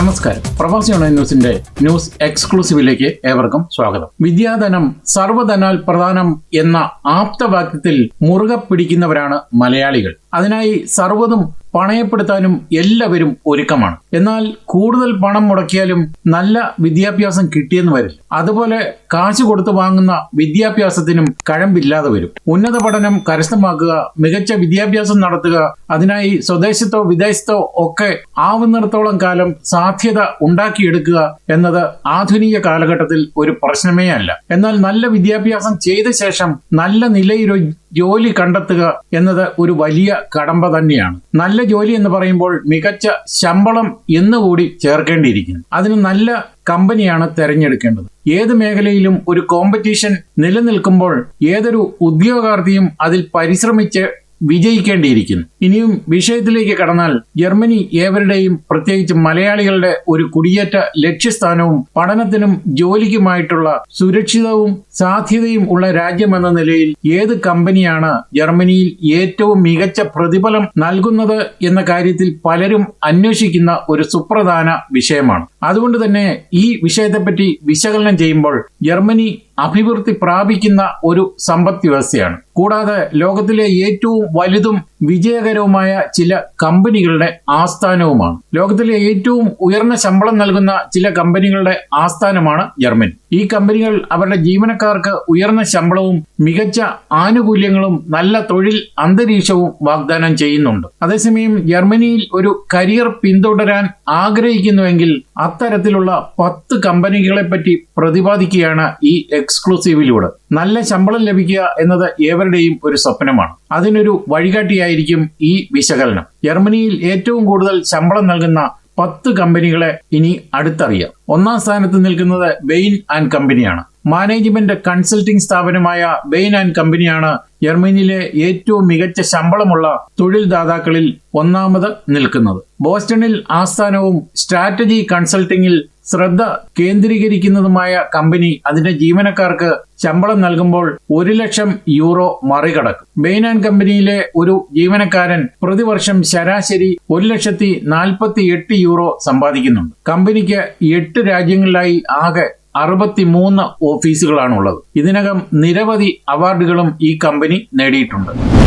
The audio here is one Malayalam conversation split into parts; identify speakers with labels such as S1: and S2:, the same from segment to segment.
S1: നമസ്കാരം. പ്രവാസി ഓൺലൈൻ ന്യൂസിന്റെ ന്യൂസ് എക്സ്ക്ലൂസീവിലേക്ക് ഏവർക്കും സ്വാഗതം. വിദ്യാധനം സർവധനാൽ പ്രധാനം എന്ന ആപ്തവാക്യത്തിൽ മുറുകെ പിടിക്കുന്നവരാണ് മലയാളികൾ. അതിനായി സർവതും പണയപ്പെടുത്താനും എല്ലാവരും ഒരുക്കമാണ്. എന്നാൽ കൂടുതൽ പണം മുടക്കിയാലും നല്ല വിദ്യാഭ്യാസം കിട്ടിയെന്ന് വരില്ല. അതുപോലെ കാശ് കൊടുത്തു വാങ്ങുന്ന വിദ്യാഭ്യാസത്തിനും കഴമ്പില്ലാതെ വരും. ഉന്നത പഠനം കരസ്ഥമാക്കുക മികച്ച വിദ്യാഭ്യാസം നടത്തുക അതിനായി സ്വദേശത്തോ വിദേശത്തോ ഒക്കെ ആവുന്നിടത്തോളം കാലം സാധ്യത ഉണ്ടാക്കിയെടുക്കുക എന്നത് ആധുനിക കാലഘട്ടത്തിൽ ഒരു പ്രശ്നമേ അല്ല. എന്നാൽ നല്ല വിദ്യാഭ്യാസം ചെയ്ത ശേഷം നല്ല നിലയിൽ ജോലി കണ്ടെത്തുക എന്നത് ഒരു വലിയ കടമ്പ തന്നെയാണ്. നല്ല ജോലി എന്ന് പറയുമ്പോൾ മികച്ച ശമ്പളം എന്നുകൂടി ചേർക്കേണ്ടിയിരിക്കുന്നു. അതിന് നല്ല കമ്പനിയാണ് തെരഞ്ഞെടുക്കേണ്ടത്. ഏത് മേഖലയിലും ഒരു കോമ്പറ്റീഷൻ നിലനിൽക്കുമ്പോൾ ഏതൊരു ഉദ്യോഗാർത്ഥിയും അതിൽ പരിശ്രമിച്ച് വിജയിക്കേണ്ടിയിരിക്കുന്നു. ഇനിയും വിഷയത്തിലേക്ക് കടന്നാൽ ജർമ്മനി ഏവരുടെയും പ്രത്യേകിച്ച് മലയാളികളുടെ ഒരു കുടിയേറ്റ ലക്ഷ്യസ്ഥാനവും പഠനത്തിനും ജോലിക്കുമായിട്ടുള്ള സുരക്ഷിതവും സാധ്യതയും ഉള്ള രാജ്യമെന്ന നിലയിൽ ഏത് കമ്പനിയാണ് ജർമ്മനിയിൽ ഏറ്റവും മികച്ച പ്രതിഫലം നൽകുന്നത് എന്ന കാര്യത്തിൽ പലരും അന്വേഷിക്കുന്ന ഒരു സുപ്രധാന വിഷയമാണ്. അതുകൊണ്ട് തന്നെ ഈ വിഷയത്തെപ്പറ്റി വിശകലനം ചെയ്യുമ്പോൾ ജർമ്മനി അഭിവൃദ്ധി പ്രാപിക്കുന്ന ഒരു സമ്പദ് വ്യവസ്ഥയാണ് കൂടാതെ ലോകത്തിലെ ഏറ്റവും വലുതും വിജയകരവുമായ ചില കമ്പനികളുടെ ആസ്ഥാനവുമാണ്. ലോകത്തിലെ ഏറ്റവും ഉയർന്ന ശമ്പളം നൽകുന്ന ചില കമ്പനികളുടെ ആസ്ഥാനമാണ് ജർമ്മനി ഈ കമ്പനികൾ അവരുടെ ജീവനക്കാർക്ക് ഉയർന്ന ശമ്പളവും മികച്ച ആനുകൂല്യങ്ങളും നല്ല തൊഴിൽ അന്തരീക്ഷവും വാഗ്ദാനം ചെയ്യുന്നുണ്ട്. അതേസമയം ജർമ്മനിയിൽ ഒരു കരിയർ പിന്തുടരാൻ ആഗ്രഹിക്കുന്നുവെങ്കിൽ അത്തരത്തിലുള്ള പത്ത് കമ്പനികളെ പറ്റി പ്രതിപാദിക്കുകയാണ് ഈ എക്സ്ക്ലൂസീവിലൂടെ. നല്ല ശമ്പളം ലഭിക്കുക എന്നത് ഏവരുടെയും ഒരു സ്വപ്നമാണ്. അതിനൊരു വഴികാട്ടിയായിരിക്കും ഈ വിശകലനം. ജർമ്മനിയിൽ ഏറ്റവും കൂടുതൽ ശമ്പളം നൽകുന്ന പത്ത് കമ്പനികളെ ഇനി അടുത്തറിയാം. ഒന്നാം സ്ഥാനത്ത് നിൽക്കുന്നത് ബെയിൻ ആൻഡ് കമ്പനിയാണ്. മാനേജ്മെന്റ് കൺസൾട്ടിംഗ് സ്ഥാപനമായ ബെയിൻ ആൻഡ് കമ്പനിയാണ് ജർമ്മനിയിലെ ഏറ്റവും മികച്ച ശമ്പളമുള്ള തൊഴിൽദാതാക്കളിൽ ഒന്നാമത് നിൽക്കുന്നത്. ബോസ്റ്റണിൽ ആസ്ഥാനവും സ്ട്രാറ്റജി കൺസൾട്ടിംഗിൽ ശ്രദ്ധ കേന്ദ്രീകരിക്കുന്നതുമായ കമ്പനി അതിന്റെ ജീവനക്കാർക്ക് ശമ്പളം നൽകുമ്പോൾ ഒരു ലക്ഷം യൂറോ മറികടക്കും. മെയിൻ ആൻഡ് കമ്പനിയിലെ ഒരു ജീവനക്കാരൻ പ്രതിവർഷം ശരാശരി ഒരു ലക്ഷത്തി നാൽപ്പത്തി എട്ട് യൂറോ സമ്പാദിക്കുന്നുണ്ട്. കമ്പനിക്ക് എട്ട് രാജ്യങ്ങളിലായി ആകെ അറുപത്തിമൂന്ന് ഓഫീസുകളാണുള്ളത്. ഇതിനകം നിരവധി അവാർഡുകളും ഈ കമ്പനി നേടിയിട്ടുണ്ട്.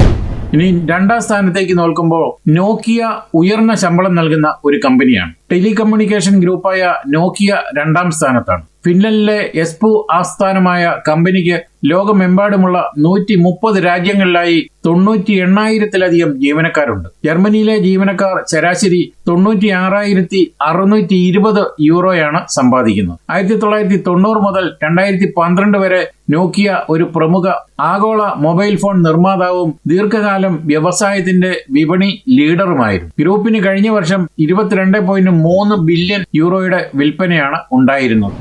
S1: ഇനി രണ്ടാം സ്ഥാനത്തേക്ക് നോക്കുമ്പോൾ നോക്കിയ ഉയർന്ന ശമ്പളം നൽകുന്ന ഒരു കമ്പനിയാണ്. ടെലികമ്മ്യൂണിക്കേഷൻ ഗ്രൂപ്പായ നോക്കിയ രണ്ടാം സ്ഥാനത്താണ്. ഫിൻലൻഡിലെ എസ്പു ആസ്ഥാനമായ കമ്പനിക്ക് ലോകമെമ്പാടുമുള്ള നൂറ്റി മുപ്പത് രാജ്യങ്ങളിലായി തൊണ്ണൂറ്റി എണ്ണായിരത്തിലധികം ജീവനക്കാരുണ്ട്. ജർമ്മനിയിലെ ജീവനക്കാർ ശരാശരി തൊണ്ണൂറ്റി ആറായിരത്തി അറുന്നൂറ്റി ഇരുപത് യൂറോയാണ് സമ്പാദിക്കുന്നത്. ആയിരത്തി തൊള്ളായിരത്തി തൊണ്ണൂറ് മുതൽ രണ്ടായിരത്തി പന്ത്രണ്ട് വരെ നോക്കിയ ഒരു പ്രമുഖ ആഗോള മൊബൈൽ ഫോൺ നിർമ്മാതാവും ദീർഘകാലം വ്യവസായത്തിന്റെ വിപണി ലീഡറുമായിരുന്നു. ഗ്രൂപ്പിന് കഴിഞ്ഞ വർഷം ഇരുപത്തിരണ്ട് പോയിന്റ് മൂന്ന് ബില്യൺ യൂറോയുടെ വിൽപ്പനയാണ് ഉണ്ടായിരുന്നത്.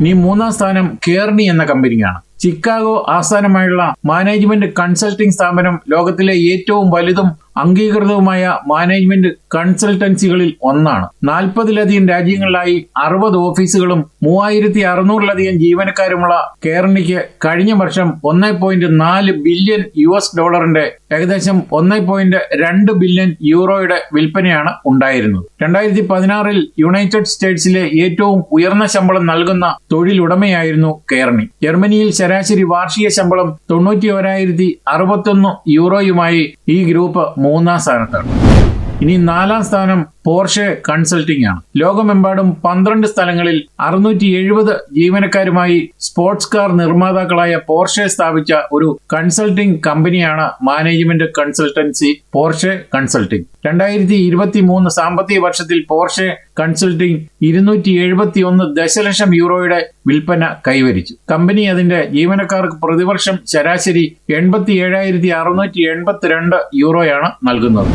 S1: ഇനി മൂന്നാം സ്ഥാനം കേർണി എന്ന കമ്പനിയാണ്. ചിക്കാഗോ ആസ്ഥാനമായുള്ള മാനേജ്മെന്റ് കൺസൾട്ടിംഗ് സ്ഥാപനം ലോകത്തിലെ ഏറ്റവും വലുതും അംഗീകൃതവുമായ മാനേജ്മെന്റ് കൺസൾട്ടൻസികളിൽ ഒന്നാണ്. നാൽപ്പതിലധികം രാജ്യങ്ങളിലായി അറുപത് ഓഫീസുകളും മൂവായിരത്തി അറുന്നൂറിലധികം ജീവനക്കാരുമുള്ള കേരണിക്ക് കഴിഞ്ഞ വർഷം ഒന്നേ പോയിന്റ് നാല് ബില്യൺ യു എസ് ഡോളറിന്റെ ഏകദേശം ഒന്നേ പോയിന്റ് രണ്ട് ബില്യൺ യൂറോയുടെ വിൽപ്പനയാണ് ഉണ്ടായിരുന്നത്. രണ്ടായിരത്തി പതിനാറിൽ യുണൈറ്റഡ് സ്റ്റേറ്റ്സിലെ ഏറ്റവും ഉയർന്ന ശമ്പളം നൽകുന്ന തൊഴിലുടമയായിരുന്നു കേരളി. ജർമ്മനിയിൽ ശരാശരി വാർഷിക ശമ്പളം തൊണ്ണൂറ്റി ഒരായിരത്തി അറുപത്തൊന്ന് യൂറോയുമായി ഈ ഗ്രൂപ്പ് മൂന്നാം സ്ഥാനത്താണ്. ഇനി നാലാം സ്ഥാനം പോർഷെ കൺസൾട്ടിംഗ് ആണ്. ലോകമെമ്പാടും പന്ത്രണ്ട് സ്ഥലങ്ങളിൽ അറുന്നൂറ്റി എഴുപത് ജീവനക്കാരുമായി സ്പോർട്സ് കാർ നിർമ്മാതാക്കളായ പോർഷെ സ്ഥാപിച്ച ഒരു കൺസൾട്ടിംഗ് കമ്പനിയാണ് മാനേജ്മെന്റ് കൺസൾട്ടൻസി പോർഷെ കൺസൾട്ടിംഗ്. രണ്ടായിരത്തി ഇരുപത്തി മൂന്ന് സാമ്പത്തിക വർഷത്തിൽ പോർഷെ കൺസൾട്ടിംഗ് ഇരുന്നൂറ്റി എഴുപത്തി ഒന്ന് ദശലക്ഷം യൂറോയുടെ വിൽപ്പന കൈവരിച്ചു. കമ്പനി അതിന്റെ ജീവനക്കാർക്ക് പ്രതിവർഷം ശരാശരി എൺപത്തി ഏഴായിരത്തി അറുന്നൂറ്റി എൺപത്തിരണ്ട് യൂറോയാണ് നൽകുന്നത്.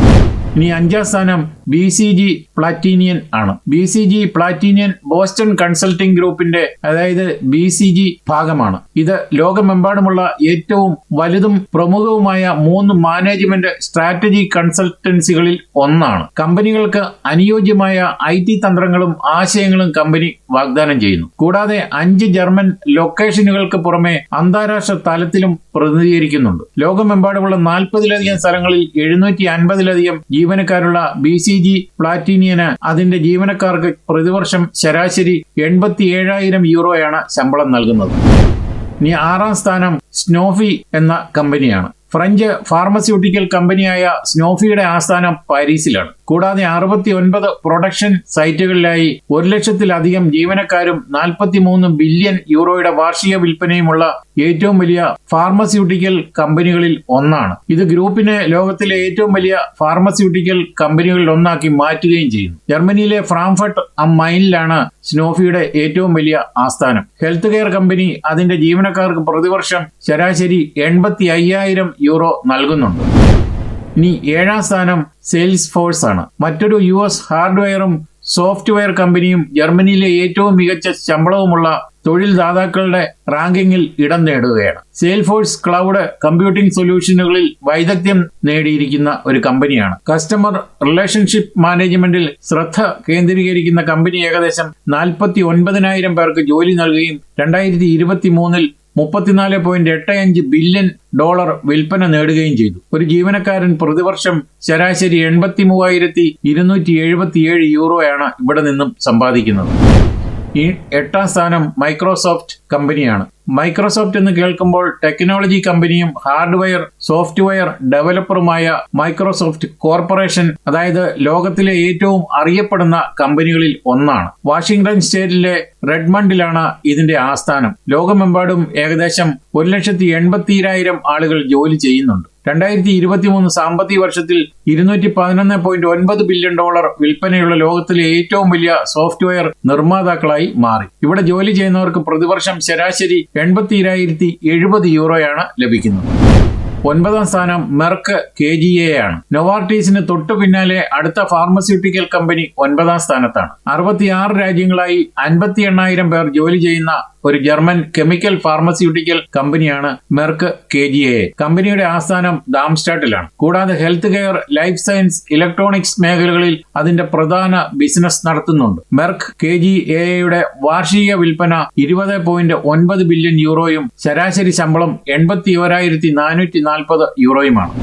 S1: ഇനി അഞ്ചാം സ്ഥാനം ബി സി ജി പ്ലാറ്റീനിയൻ ആണ്. B C G Platinion Boston consulting ഗ്രൂപ്പിന്റെ അതായത് ബി സി ജി ഭാഗമാണ്. ഇത് ലോകമെമ്പാടുമുള്ള ഏറ്റവും വലുതും പ്രമുഖവുമായ മൂന്ന് മാനേജ്മെന്റ് സ്ട്രാറ്റജി കൺസൾട്ടൻസികളിൽ ഒന്നാണ്. കമ്പനികൾക്ക് അനുയോജ്യമായ ഐ ടി തന്ത്രങ്ങളും ആശയങ്ങളും കമ്പനി വാഗ്ദാനം ചെയ്യുന്നു. കൂടാതെ അഞ്ച് ജർമ്മൻ ലൊക്കേഷനുകൾക്ക് പുറമെ അന്താരാഷ്ട്ര തലത്തിലും പ്രതിനിധീകരിക്കുന്നുണ്ട്. ലോകമെമ്പാടുമുള്ള നാൽപ്പതിലധികം സ്ഥലങ്ങളിൽ എഴുന്നൂറ്റി അൻപതിലധികം ജീവനക്കാരുള്ള ബി സി ജി പ്ലാറ്റീനിയന് അതിന്റെ ജീവനക്കാർക്ക് പ്രതിവർഷം ശരാശരി എൺപത്തി ഏഴായിരം യൂറോയാണ് ശമ്പളം നൽകുന്നത്. ഇനി ആറാം സ്ഥാനം സ്നോഫി എന്ന കമ്പനിയാണ് ഫ്രഞ്ച് ഫാർമസ്യൂട്ടിക്കൽ കമ്പനിയായ സ്നോഫിയുടെ ആസ്ഥാനം പാരീസിലാണ്. കൂടാതെ അറുപത്തി ഒൻപത് പ്രൊഡക്ഷൻ സൈറ്റുകളിലായി ഒരു ലക്ഷത്തിലധികം ജീവനക്കാരും നാൽപ്പത്തിമൂന്ന് ബില്യൺ യൂറോയുടെ വാർഷിക വിൽപ്പനയുമുള്ള ഏറ്റവും വലിയ ഫാർമസ്യൂട്ടിക്കൽ കമ്പനികളിൽ ഒന്നാണ്. ഇത് ഗ്രൂപ്പിനെ ലോകത്തിലെ ഏറ്റവും വലിയ ഫാർമസ്യൂട്ടിക്കൽ കമ്പനികളിൽ ഒന്നാക്കി മാറ്റുകയും ചെയ്യുന്നു. ജർമ്മനിയിലെ ഫ്രാങ്ക്ഫർട്ട് അം മൈനിലാണ് സ്നോഫിയുടെ ഏറ്റവും വലിയ ആസ്ഥാനം. ഹെൽത്ത് കെയർ കമ്പനി അതിന്റെ ജീവനക്കാർക്ക് പ്രതിവർഷം ശരാശരി എൺപത്തി അയ്യായിരം യൂറോ നൽകുന്നുണ്ട്. ഇനി ഏഴാം സ്ഥാനം സെയിൽസ് ഫോഴ്സ് ആണ്. മറ്റൊരു യു എസ് ഹാർഡ്വെയറും സോഫ്റ്റ്വെയർ കമ്പനിയും ജർമ്മനിയിലെ ഏറ്റവും മികച്ച ശമ്പളവുമുള്ള തൊഴിൽ ദാതാക്കളുടെ റാങ്കിങ്ങിൽ ഇടം നേടുകയാണ്. സെയിൽഫോഴ്സ് ക്ലൗഡ് കമ്പ്യൂട്ടിംഗ് സൊല്യൂഷനുകളിൽ വൈദഗ്ധ്യം നേടിയിരിക്കുന്ന ഒരു കമ്പനിയാണ്. കസ്റ്റമർ റിലേഷൻഷിപ്പ് മാനേജ്മെന്റിൽ ശ്രദ്ധ കേന്ദ്രീകരിക്കുന്ന കമ്പനി ഏകദേശം നാൽപ്പത്തി ഒൻപതിനായിരം പേർക്ക് ജോലി നൽകുകയും രണ്ടായിരത്തി ഇരുപത്തി മൂന്നിൽ മുപ്പത്തിനാല് പോയിന്റ് എട്ട് അഞ്ച് ബില്യൺ ഡോളർ വിൽപ്പന നേടുകയും ചെയ്തു. ഒരു ജീവനക്കാരൻ പ്രതിവർഷം ശരാശരി എൺപത്തി മൂവായിരത്തി ഇരുന്നൂറ്റി എഴുപത്തിയേഴ് യൂറോയാണ് ഇവിടെ നിന്നും സമ്പാദിക്കുന്നത്. ഈ എട്ടാം സ്ഥാനം മൈക്രോസോഫ്റ്റ് കമ്പനിയാണ്. മൈക്രോസോഫ്റ്റ് എന്ന് കേൾക്കുമ്പോൾ ടെക്നോളജി കമ്പനിയും ഹാർഡ്വെയർ സോഫ്റ്റ്വെയർ ഡെവലപ്പറുമായ മൈക്രോസോഫ്റ്റ് കോർപ്പറേഷൻ അതായത് ലോകത്തിലെ ഏറ്റവും അറിയപ്പെടുന്ന കമ്പനികളിൽ ഒന്നാണ്. വാഷിംഗ്ടൺ സ്റ്റേറ്റിലെ റെഡ്മണ്ടിലാണ് ഇതിന്റെ ആസ്ഥാനം. ലോകമെമ്പാടും ഏകദേശം ഒരു ലക്ഷത്തി എൺപത്തിരായിരം ആളുകൾ ജോലി ചെയ്യുന്നുണ്ട്. രണ്ടായിരത്തി ഇരുപത്തി മൂന്ന് സാമ്പത്തിക വർഷത്തിൽ ഇരുന്നൂറ്റി പതിനൊന്ന് പോയിന്റ് ഒൻപത് ബില്യൺ ഡോളർ വിൽപ്പനയുള്ള ലോകത്തിലെ ഏറ്റവും വലിയ സോഫ്റ്റ്വെയർ നിർമ്മാതാക്കളായി മാറി. ഇവിടെ ജോലി ചെയ്യുന്നവർക്ക് പ്രതിവർഷം ശരാശരി എൺപത്തിരായിരത്തി എഴുപത് യൂറോയാണ് ലഭിക്കുന്നത്. ഒൻപതാം സ്ഥാനം മെർക്ക് കെ ജി എ ആണ്. നൊവാർട്ടീസിന് തൊട്ടു പിന്നാലെ അടുത്ത ഫാർമസ്യൂട്ടിക്കൽ കമ്പനി ഒൻപതാം സ്ഥാനത്താണ്. അറുപത്തിയാറ് രാജ്യങ്ങളായി അൻപത്തി എണ്ണായിരം പേർ ജോലി ചെയ്യുന്ന ഒരു ജർമ്മൻ കെമിക്കൽ ഫാർമസ്യൂട്ടിക്കൽ കമ്പനിയാണ് മെർക്ക് കെ ജി എ കമ്പനിയുടെ ആസ്ഥാനം ഡാംസ്റ്റാട്ടിലാണ് കൂടാതെ health care life science electronics മേഖലകളിൽ അതിന്റെ പ്രധാന ബിസിനസ് നടത്തുന്നുണ്ട്. മെർക്ക് കെ ജി എയുടെ വാർഷിക വിൽപ്പന ഇരുപത് പോയിന്റ് ഒൻപത് ബില്യൺ യൂറോയും ശരാശരി ശമ്പളം എൺപത്തി ഒരായിരത്തി നാനൂറ്റി നാൽപ്പത് യൂറോയുമാണ്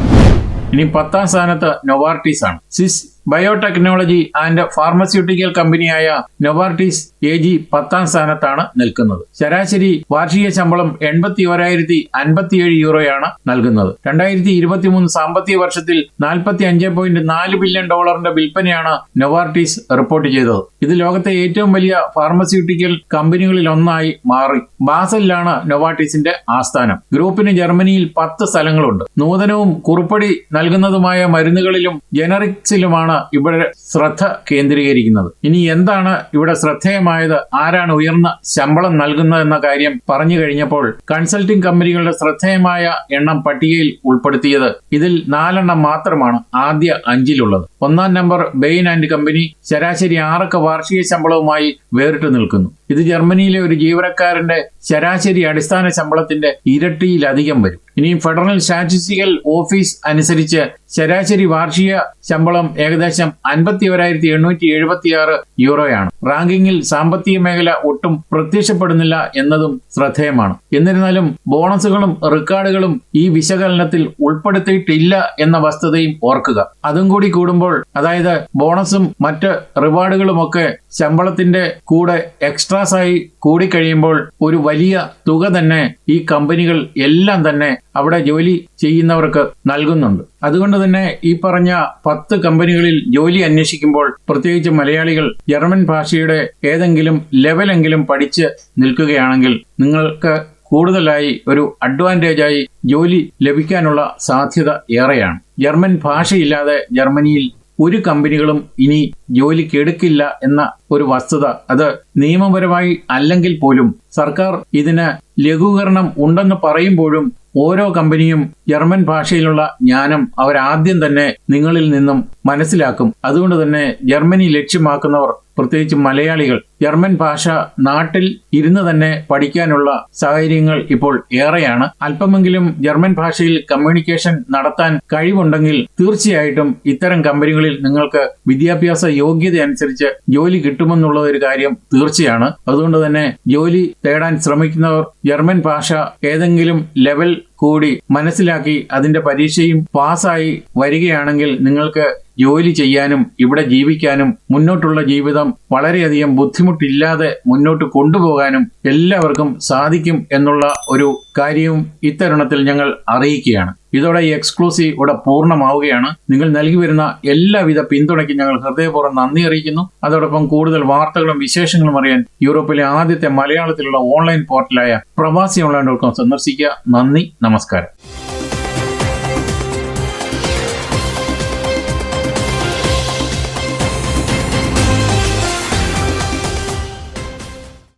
S1: ഇനി പത്താം സ്ഥാനത്ത് നൊവാർട്ടീസ് ആണ്. സിസ് ബയോടെക്നോളജി ആൻഡ് ഫാർമസ്യൂട്ടിക്കൽ കമ്പനിയായ നൊവാർട്ടിസ് എ ജി പത്താം സ്ഥാനത്താണ് നിൽക്കുന്നത്. ശരാശരി വാർഷിക ശമ്പളം എൺപത്തി ഒരായിരത്തി അൻപത്തിയേഴ് യൂറോയാണ് നൽകുന്നത്. രണ്ടായിരത്തി ഇരുപത്തി മൂന്ന് സാമ്പത്തിക വർഷത്തിൽ നാൽപ്പത്തി അഞ്ച് പോയിന്റ് നാല് ബില്യൺ ഡോളറിന്റെ വിൽപ്പനയാണ് നൊവാർട്ടിസ് റിപ്പോർട്ട് ചെയ്തത്. ഇത് ലോകത്തെ ഏറ്റവും വലിയ ഫാർമസ്യൂട്ടിക്കൽ കമ്പനികളിൽ ഒന്നായി മാറി. ബാസലിലാണ് നൊവാർട്ടിസിന്റെ ആസ്ഥാനം. ഗ്രൂപ്പിന് ജർമ്മനിയിൽ പത്ത് സ്ഥലങ്ങളുണ്ട്. നൂതനവും കുറുപ്പടി നൽകുന്നതുമായ മരുന്നുകളിലും ജനറിക്സിലുമാണ് ഇവിടെ ശ്രദ്ധ കേന്ദ്രീകരിക്കുന്നത്? ഇനി എന്താണ് ഇവിടെ ശ്രദ്ധേയമായത്? ആരാണ് ഉയർന്ന ശമ്പളം നൽകുന്നതെന്ന കാര്യം പറഞ്ഞു കഴിഞ്ഞപ്പോൾ കൺസൾട്ടിംഗ് കമ്പനികളുടെ ശ്രദ്ധേയമായ എണ്ണം പട്ടികയിൽ ഉൾപ്പെടുത്തിയത് ഇതിൽ നാലെണ്ണം മാത്രമാണ് ആദ്യ അഞ്ചിലുള്ളത്. ഒന്നാം നമ്പർ ബെയിൻ ആൻഡ് കമ്പനി ശരാശരി ആറക്ക വാർഷിക ശമ്പളവുമായി വേറിട്ട് നിൽക്കുന്നു. ഇത് ജർമ്മനിയിലെ ഒരു ജീവനക്കാരന്റെ ശരാശരി അടിസ്ഥാന ശമ്പളത്തിന്റെ ഇരട്ടിയിലധികം വരും. ഇനി ഫെഡറൽ സ്റ്റാറ്റിസ്റ്റിക്കൽ ഓഫീസ് അനുസരിച്ച് ശരാശരി വാർഷിക ശമ്പളം ഏകദേശം അൻപത്തി ഒരായിരത്തി എണ്ണൂറ്റി എഴുപത്തി ആറ് യൂറോയാണ്. റാങ്കിങ്ങിൽ സാമ്പത്തിക മേഖല ഒട്ടും പ്രത്യക്ഷപ്പെടുന്നില്ല എന്നതും ശ്രദ്ധേയമാണ്. എന്നിരുന്നാലും ബോണസുകളും റെക്കോർഡുകളും ഈ വിശകലനത്തിൽ ഉൾപ്പെടുത്തിയിട്ടില്ല എന്ന വസ്തുതയും ഓർക്കുക. അതും കൂടി കൂടുമ്പോൾ അതായത് ബോണസും മറ്റ് റിവാർഡുകളുമൊക്കെ ശമ്പളത്തിന്റെ കൂടെ എക്സ്ട്രാസായി കൂടിക്കഴിയുമ്പോൾ ഒരു വലിയ തുക തന്നെ ഈ കമ്പനികൾ എല്ലാം തന്നെ അവിടെ ജോലി ചെയ്യുന്നവർക്ക് നൽകുന്നുണ്ട്. അതുകൊണ്ട് തന്നെ ഈ പറഞ്ഞ പത്ത് കമ്പനികളിൽ ജോലി അന്വേഷിക്കുമ്പോൾ പ്രത്യേകിച്ച് മലയാളികൾ ജർമ്മൻ ഭാഷയുടെ ഏതെങ്കിലും ലെവലെങ്കിലും പഠിച്ച് നിൽക്കുകയാണെങ്കിൽ നിങ്ങൾക്ക് കൂടുതലായി ഒരു അഡ്വാന്റേജായി ജോലി ലഭിക്കാനുള്ള സാധ്യത ഏറെയാണ്. ജർമ്മൻ ഭാഷയില്ലാതെ ജർമ്മനിയിൽ ഒരു കമ്പനികളും ഇനി ജോലിക്ക് എടുക്കില്ല എന്ന ഒരു വസ്തുത അത് നിയമപരമായി അല്ലെങ്കിൽ പോലും സർക്കാർ ഇതിന് ലഘൂകരണം ഉണ്ടെന്ന് പറയുമ്പോഴും ഓരോ കമ്പനിയും ജർമ്മൻ ഭാഷയിലുള്ള ജ്ഞാനം അവരാദ്യം തന്നെ നിങ്ങളിൽ നിന്നും മനസ്സിലാക്കും. അതുകൊണ്ട് തന്നെ ജർമ്മനി ലക്ഷ്യമാക്കുന്നവർ പ്രത്യേകിച്ച് മലയാളികൾ ജർമ്മൻ ഭാഷ നാട്ടിൽ ഇരുന്ന് തന്നെ പഠിക്കാനുള്ള സാഹചര്യങ്ങൾ ഇപ്പോൾ ഏറെയാണ്. അല്പമെങ്കിലും ജർമ്മൻ ഭാഷയിൽ കമ്മ്യൂണിക്കേഷൻ നടത്താൻ കഴിവുണ്ടെങ്കിൽ തീർച്ചയായിട്ടും ഇത്തരം കമ്പനികളിൽ നിങ്ങൾക്ക് വിദ്യാഭ്യാസ യോഗ്യത അനുസരിച്ച് ജോലി കിട്ടുമെന്നുള്ള ഒരു കാര്യം തീർച്ചയാണ്. അതുകൊണ്ട് തന്നെ ജോലി തേടാൻ ശ്രമിക്കുന്നവർ ജർമ്മൻ ഭാഷ ഏതെങ്കിലും ലെവൽ കൂടി മനസ്സിലാക്കി അതിന്റെ പരീക്ഷയും പാസ്സായി വരികയാണെങ്കിൽ നിങ്ങൾക്ക് ജോലി ചെയ്യാനും ഇവിടെ ജീവിക്കാനും മുന്നോട്ടുള്ള ജീവിതം വളരെയധികം ബുദ്ധിമുട്ടില്ലാതെ മുന്നോട്ട് കൊണ്ടുപോകാനും എല്ലാവർക്കും സാധിക്കും എന്നുള്ള ഒരു കാര്യവും ഇത്തരുണത്തിൽ ഞങ്ങൾ അറിയിക്കുകയാണ്. ഇതോടെ ഈ എക്സ്ക്ലൂസീവ് ഇവിടെ പൂർണമാവുകയാണ്. നിങ്ങൾ നൽകി വരുന്ന എല്ലാവിധ പിന്തുണയ്ക്കും ഞങ്ങൾ ഹൃദയപൂർവം നന്ദി അറിയിക്കുന്നു. അതോടൊപ്പം കൂടുതൽ വാർത്തകളും വിശേഷങ്ങളും അറിയാൻ യൂറോപ്പിലെ ആദ്യത്തെ മലയാളത്തിലുള്ള ഓൺലൈൻ പോർട്ടലായ പ്രവാസി ഓൺലൈൻ ഡോട്ട് കോം സന്ദർശിക്കുക. നന്ദി നമസ്കാരം.